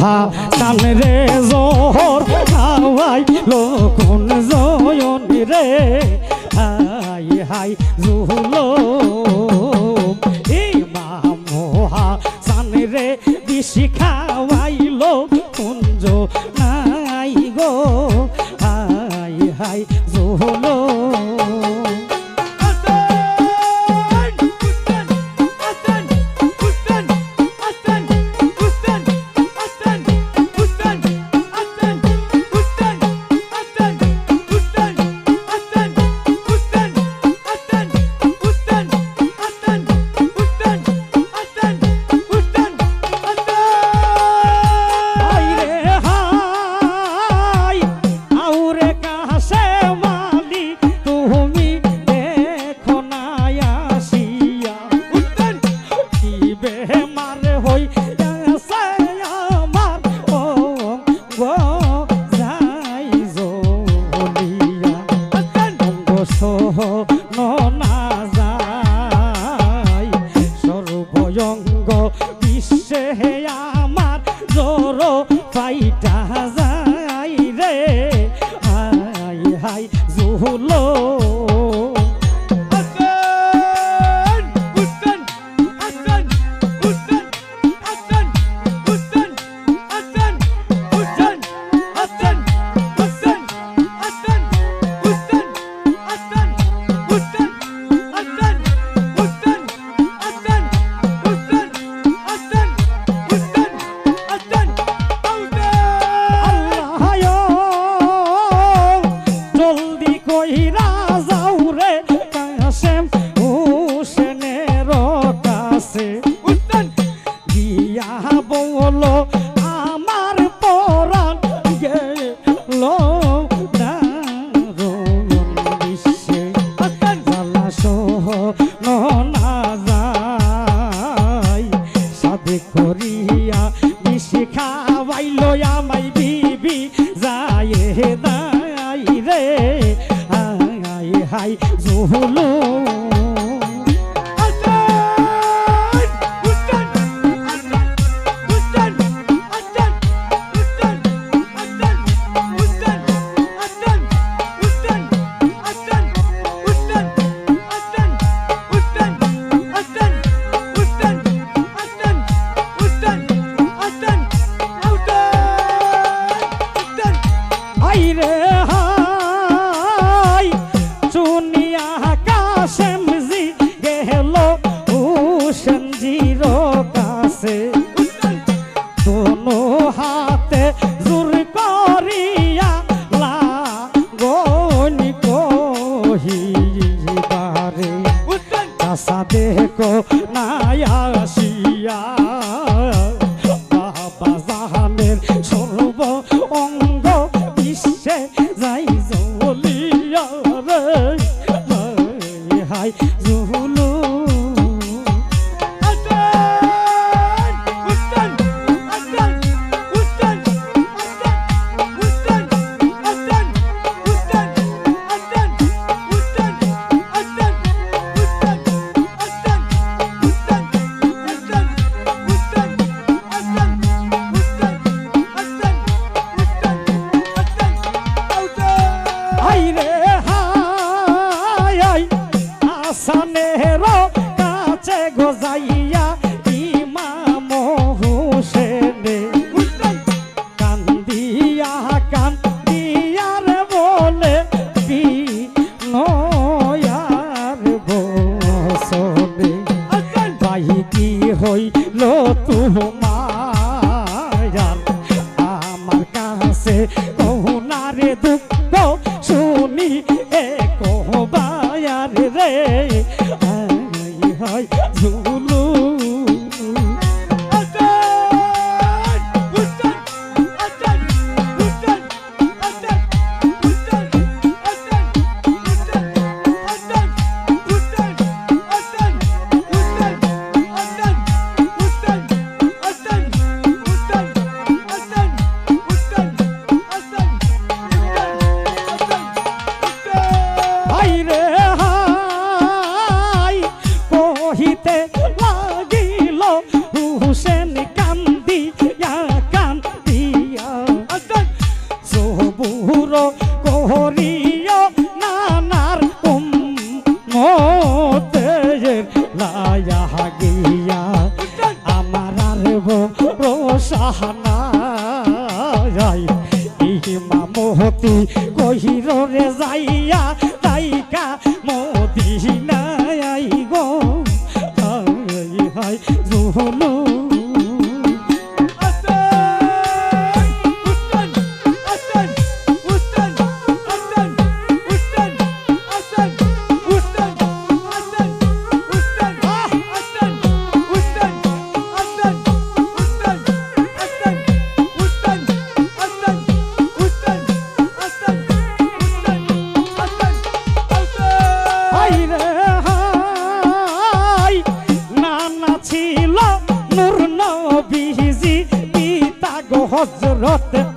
মহা রে জোহর হাওয়াই লোকন জয়নি রে। হাই হাই জুহলো মা মহা রে দিশি খাওয়াইলো কুঞ্জ নাই গো। হাই হাই জুহলো देखो। Azerote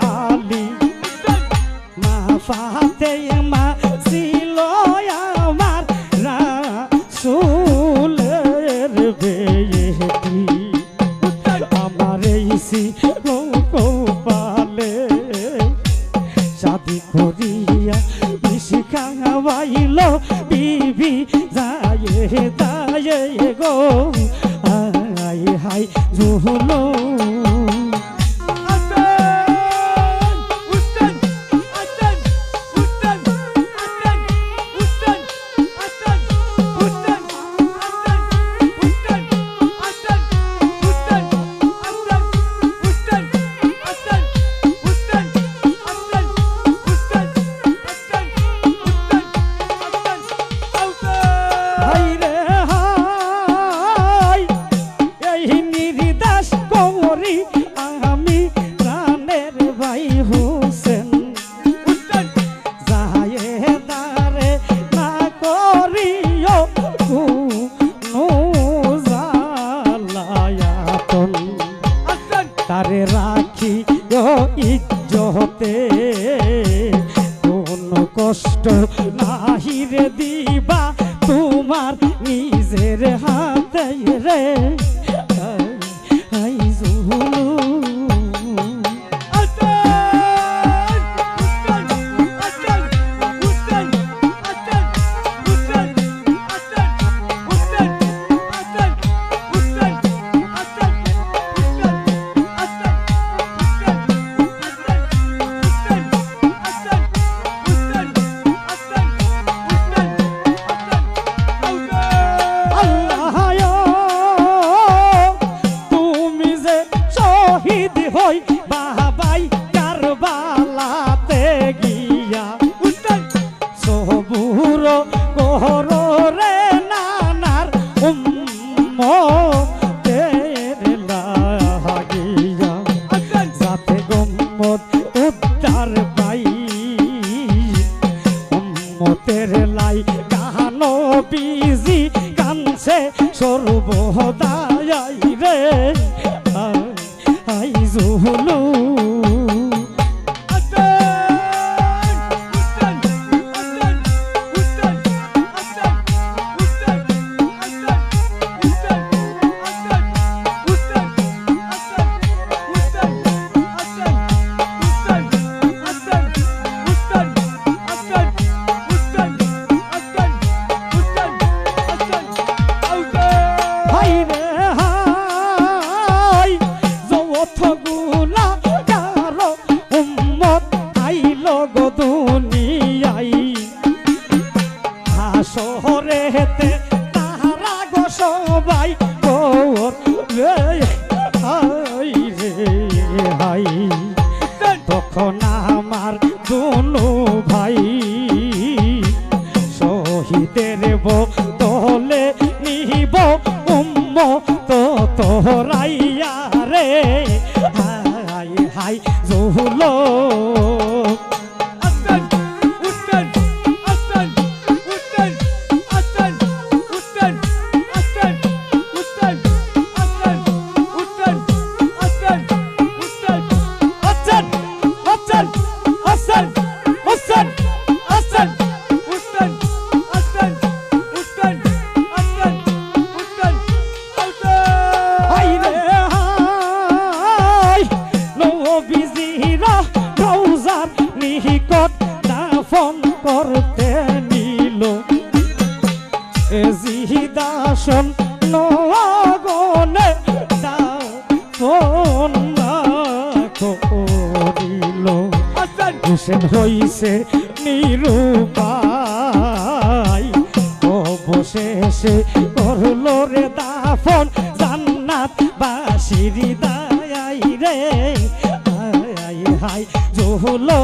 ইজ্জতে কোন কষ্ট নাহিরে দিবা তোমার নিজের হাতে রে। তখন আমার দুনু হইছে নিরূপায়। অবশেষে করল রে দাফন জান্নাত বাসির দায় রে হাই জহলো।